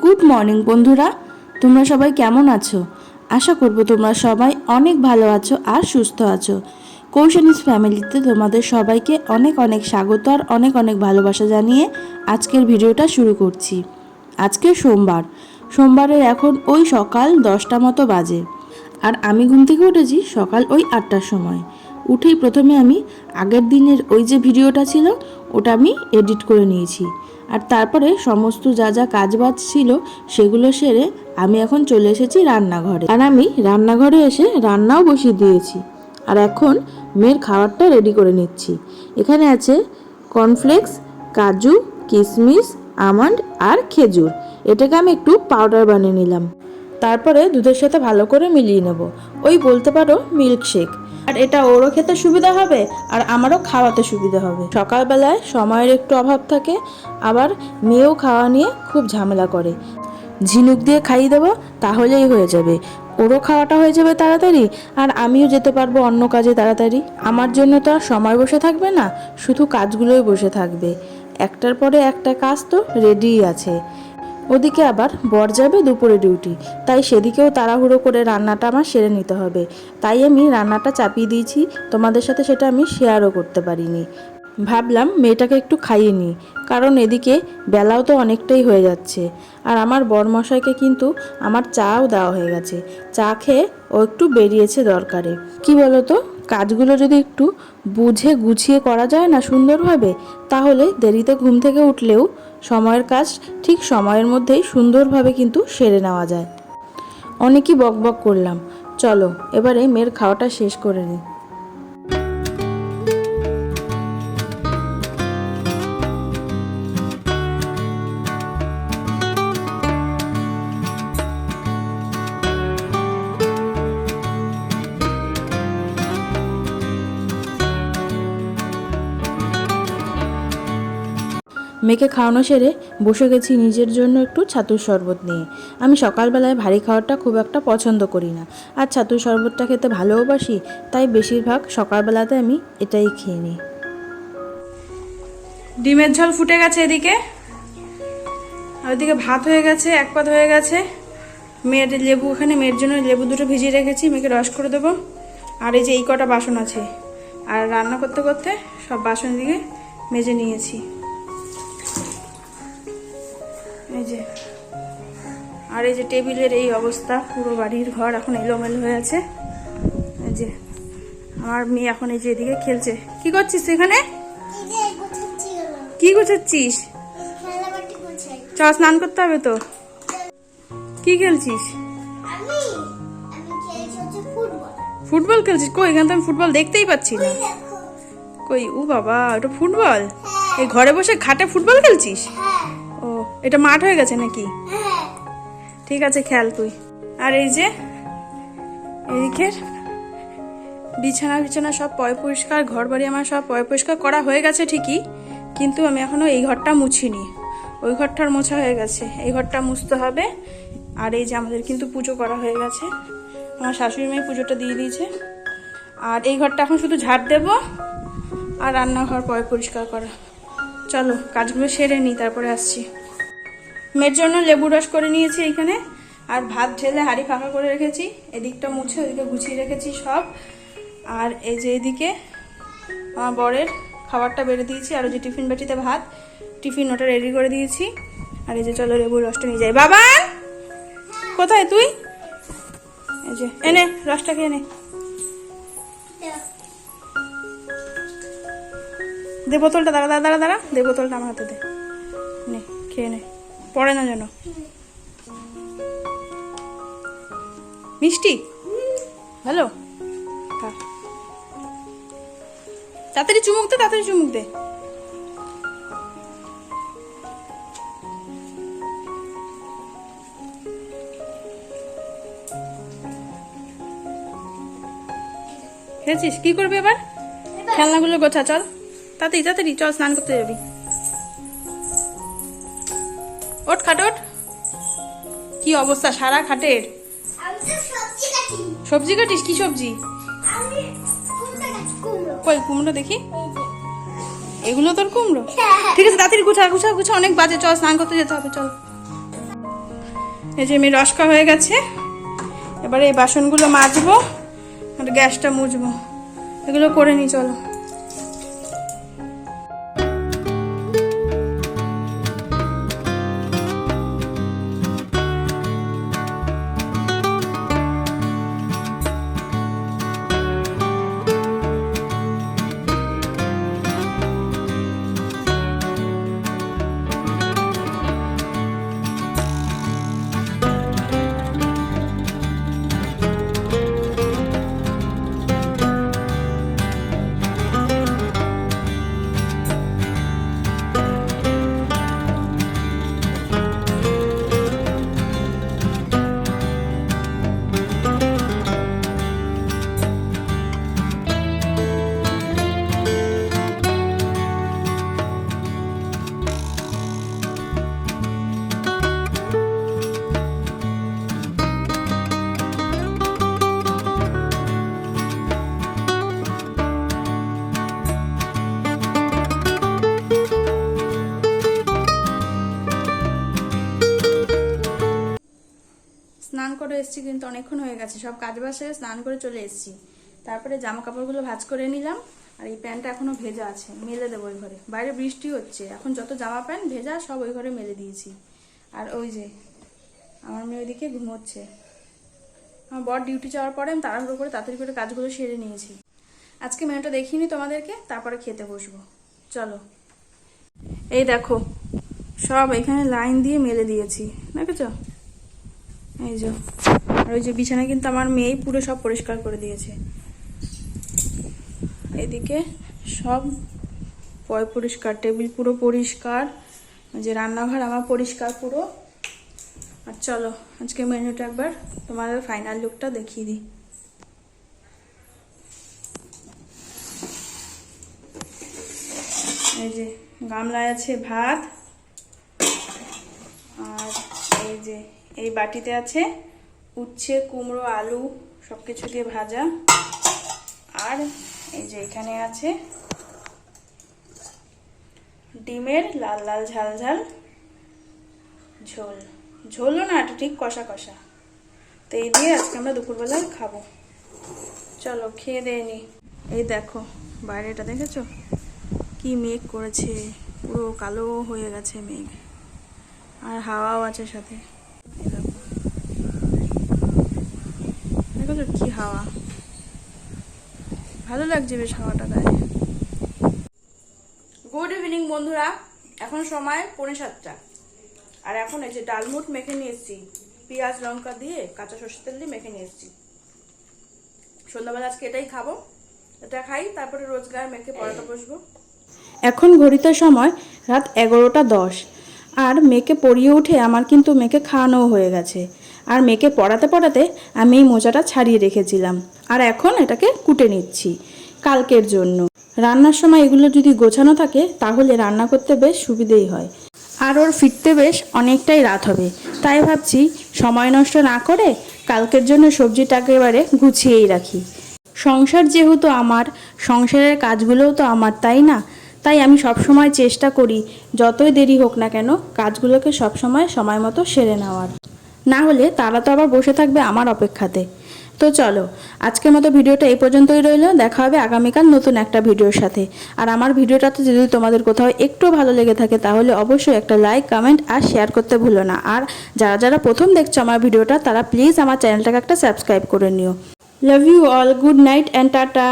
Good morning বন্ধুরা। তোমরা সবাই কেমন আছো? আশা করব তোমরা সবাই অনেক ভালো আছো আর সুস্থ আছো। কৌশানিস ফ্যামিলিতে তোমাদের সবাইকে অনেক অনেক স্বাগত আর অনেক অনেক ভালোবাসা জানিয়ে আজকের ভিডিওটা শুরু করছি। আজকে সোমবার। সোমবারের এখন ওই সকাল দশটা মতো বাজে। আর আমি ঘুম থেকে উঠেছি সকাল ওই আটটার সময়। উঠেই প্রথমে আমি আগের দিনের ওই যে ভিডিওটা ছিল, ওটা আমি এডিট করে নিয়েছি। আর তারপরে সমস্ত যা যা কাজ বাজ ছিল সেগুলো সেরে আমি এখন চলে এসেছি রান্নাঘরে। আর আমি রান্নাঘরে এসে রান্নাও বসিয়ে দিয়েছি। আর এখন মেয়ের খাবারটা রেডি করে নিচ্ছি। এখানে আছে কর্নফ্লেক্স কাজু কিশমিশ আমন্ড আর খেজুর। এটাকে আমি একটু পাউডার বানিয়ে নিলাম। তারপরে দুধের সাথে ভালো করে মিলিয়ে নেব। ওই বলতে পারো মিল্কশেক আর এটা ওরও খেতে সুবিধা হবে আর আমারও খাওয়াতে সুবিধা হবে। সকালবেলায় সময়ের একটু অভাব থাকে, আবার মেয়েও খাওয়া নিয়ে খুব ঝামেলা করে। ঝিনুক দিয়ে খাইয়ে দেবো তাহলেই হয়ে যাবে। ওরও খাওয়াটা হয়ে যাবে তাড়াতাড়ি আর আমিও যেতে পারব অন্য কাজে তাড়াতাড়ি। আমার জন্য তো আর সময় বসে থাকবে না, শুধু কাজগুলোই বসে থাকবে। একটার পরে একটা কাজ তো রেডিই আছে। ওদিকে আবার বর যাবে দুপুরে ডিউটি, তাই সেদিকেও তাড়াহুড়ো করে রান্নাটা আমার সেরে নিতে হবে। তাই আমি রান্নাটা চাপিয়ে দিয়েছি, তোমাদের সাথে সেটা আমি শেয়ারও করতে পারিনি। ভাবলাম মেয়েটাকে একটু খাইয়ে নিই কারণ এদিকে বেলাও তো অনেকটাই হয়ে যাচ্ছে। আর আমার বরমশাইকে কিন্তু আমার চাও দেওয়া হয়ে গেছে। চা খেয়ে ও একটু বেরিয়েছে দরকারে। কি বলো তো কাজগুলো যদি একটু বুঝে গুছিয়ে করা যায় না সুন্দরভাবে তাহলে দেরিতে ঘুম থেকে উঠলেও সময়ের কাজ ঠিক সময়ের মধ্যেই সুন্দরভাবে কিন্তু সেরে নেওয়া যায়। অনেকই বকবক বক করলাম। চলো, এবারে মেয়ের খাওয়াটা শেষ করে নিই। মেয়েকে খাওয়ানো সেরে বসে গেছি নিজের জন্য একটু ছাতুর শরবত নিয়ে। আমি সকালবেলায় ভারী খাওয়ারটা খুব একটা পছন্দ করি না। আর ছাতুর শরবতটা খেতে ভালোবাসি, তাই বেশিরভাগ সকালবেলাতে আমি এটাই খেয়ে নিই। ডিমের ঝোল ফুটে গেছে এদিকে। ওদিকে ভাত হয়ে গেছে, এক পাত হয়ে গেছে। মেয়ের লেবু, ওখানে মেয়ের জন্য লেবু দুটো ভিজিয়ে রেখেছি, মেয়েকে রস করে দেবো। আর এই যে এই কটা বাসন আছে। আর রান্না করতে করতে সব বাসন দিকে মেজে নিয়েছি। যে আর এই যে টেবিলের এই অবস্থা পুরো বাড়ির ঘর এখন এলোমেলো হয়ে আছে। এই যে আমার মেয়ে এখন এই যে এদিকে খেলছে। কি করছিস এখানে? কি গুছাচ্ছিস? চ স্নান করতে হবে তো। কি খেলছিস? ফুটবল। খেলছিস? কই এখানে তো আমি ফুটবল দেখতেই পাচ্ছি না। কই ও বাবা ওটা ফুটবল? এই ঘরে বসে খাটে ফুটবল খেলছিস? ও এটা মাঠ হয়ে গেছে নাকি? ঠিক আছে খেয়াল তুই। আর এই যে এদিকের বিছানা বিছানা সব পয় পরিষ্কার ঘর বাড়ি আমার সব পয় পরিষ্কার করা হয়ে গেছে ঠিকই কিন্তু আমি এখনও এই ঘরটা মুছিনি। ওই ঘরটার মোছা হয়ে গেছে। এই ঘরটা মুছতে হবে। আর এই যে আমাদের কিন্তু পুজো করা হয়ে গেছে। আমার শাশুড়ি মেয়ে পুজোটা দিয়ে দিয়েছে। আর এই ঘরটা এখন শুধু ঝাড় দেব আর রান্নাঘর পয় পরিষ্কার করা। চলো কাজগুলো সেরে নিই তারপরে আসছি। মেয়ের জন্য লেবু রস করে নিয়েছি এইখানে আর ভাত ঢেলে হাঁড়ি ফাঁকা করে রেখেছি। এদিকটা মুছে, ওদিকে গুছিয়ে রেখেছি সব। আর এই যে এদিকে আমার বরের খাবারটা বেড়ে দিয়েছি। আর ওই যে টিফিন বাটিতে ভাত, টিফিন ওটা রেডি করে দিয়েছি। আর এই যে চলো লেবুর রসটা নিয়ে যাই। বাবা! কোথায় তুই? এই যে, এনে, রসটা খেয়ে নে। দে বোতলটা, দাঁড়া দাঁড়া দাঁড়া দাঁড়া। দে বোতলটা আমার হাতে দে। নে, খেয়ে নে। পড়ে না যেন। মিষ্টি? হ্যালো? খা তাড়াতাড়ি চুমুক দে তাড়াতাড়ি চুমুক দে। খেয়েছিস? কি করবি এবার? খেলনাগুলো গোছা চল। তাড়াতাড়ি তাড়াতাড়ি চল স্নান করতে যাবি। ওঠ খাট ওঠ। কি অবস্থা সারা খাটের? সবজি কাটিস? কি সবজি? কই কুমড়ো দেখি। এগুলো তোর কুমড়ো? ঠিক আছে তাড়াতাড়ি গুছা গুছা গুছা অনেক বাজে চল স্নান করতে যেতে হবে চল। এই যে মেয়ে রসকা হয়ে গেছে। এবারে এই বাসনগুলো মাজবো আর গ্যাসটা মুছবো। এগুলো করে নি চলো। স্নান করে এসেছি, কিন্তু অনেকক্ষণ হয়ে গেছে। সব কাজ বাসে স্নান করে চলে এসেছি। তারপরে জামা কাপড়গুলো ভাঁজ করে নিলাম, আর এই প্যান্টটা এখনও ভেজা আছে, মেলে দেবো ওই ঘরে। বাইরে বৃষ্টি হচ্ছে, এখন যত জামা প্যান্ট ভেজা সব ওই ঘরে মেলে দিয়েছি। আর ওই যে, আমার মেয়ে ওইদিকে ঘুমোচ্ছে। আমার বর ডিউটি যাওয়ার পরে আমি তাড়াহুড়ো করে তাড়াতাড়ি করে কাজগুলো সেরে নিয়েছি। আজকে মেনুটা দেখিনি তোমাদেরকে, তারপরে খেতে বসবো। চলো। এই দেখো, সব এখানে লাইন দিয়ে মেলে দিয়েছি। দেখেছ? এই যে, আর ওই যে বিছানা কিন্তু আমার মেয়েই পুরো সব পরিষ্কার করে দিয়েছে। এদিকে সব পয় পরিষ্কার, টেবিল পুরো পরিষ্কার যে রান্নাঘর আমার পরিষ্কার পুরো। আর চলো, আজকে মেনুটা একবার তোমাদের ফাইনাল লুকটা দেখিয়ে দিই। এই যে গামলায় আছে ভাত, আর এই যে এই বাটিতে আছে উচ্ছে, কুমড়ো, আলু সব কিছু দিয়ে ভাজা। আর এই যে এখানে আছে ডিমের লাল লাল ঝাল ঝাল ঝোল। ঝোলও না এটা ঠিক কষা কষা। তো এই দিয়ে আজকে আমরা দুপুরবেলায় খাব। চলো, খেয়ে দিয়ে নি। এই দেখো, বাইরেটা দেখেছ? কি মেঘ করেছে। পুরো কালো হয়ে গেছে মেঘ। আর হাওয়াও আছে সাথে। দেখো। কি হাওয়া। ভালো লাগছে বেশ হাওয়াটা গায়ে গুড ইভিনিং বন্ধুরা। এখন সময় পৌনে সাতটা। আর এখন এই যে ডালমুট মেখে নিয়ে এসেছি। পেঁয়াজ লঙ্কা দিয়ে কাঁচা সর্ষের তেল দিয়ে মেখে নিয়ে এসেছি। সন্ধ্যাবেলা আজকে এটাই খাব। এটা খাই তারপরে রোজগার মেখে পড়াতে বসবো। এখন ঘড়িতে সময় রাত এগারোটা দশ। আর মেয়েকে পড়িয়ে উঠে আমার কিন্তু মেয়েকে খাওয়ানোও হয়ে গেছে। আর মেয়েকে পড়াতে পড়াতে আমি এই মোজাটা ছাড়িয়ে রেখেছিলাম। আর এখন এটাকে কুটে নিচ্ছি কালকের জন্য। রান্নার সময় এগুলো যদি গোছানো থাকে, তাহলে রান্না করতে বেশ সুবিধেই হয়। আর ওর ফিরতে বেশ অনেকটাই রাত হবে। তাই ভাবছি সময় নষ্ট না করে কালকের জন্য সবজিটা একেবারে গুছিয়েই রাখি। সংসার যেহেতু আমার, সংসারের কাজগুলোও তো আমার, তাই না? তাই আমি সবসময় চেষ্টা করি, যতই দেরি হোক না কেন, কাজগুলোকে সবসময় সময় সময় মতো সেরে নেওয়ার। না হলে তারা তো আবার বসে থাকবে আমার অপেক্ষাতে। তো চলো, আজকের মতো ভিডিওটা এই পর্যন্তই রইল। দেখা হবে আগামীকাল নতুন একটা ভিডিওর সাথে। আর আমার ভিডিওটাতে যদি তোমাদের কোথাও একটু ভালো লেগে থাকে, তাহলে অবশ্যই একটা লাইক, কমেন্ট আর শেয়ার করতে ভুলো না। আর যারা যারা প্রথম দেখছ আমার ভিডিওটা, তারা প্লিজ আমার চ্যানেলটাকে একটা সাবস্ক্রাইব করে নিও। Love you all good night and tata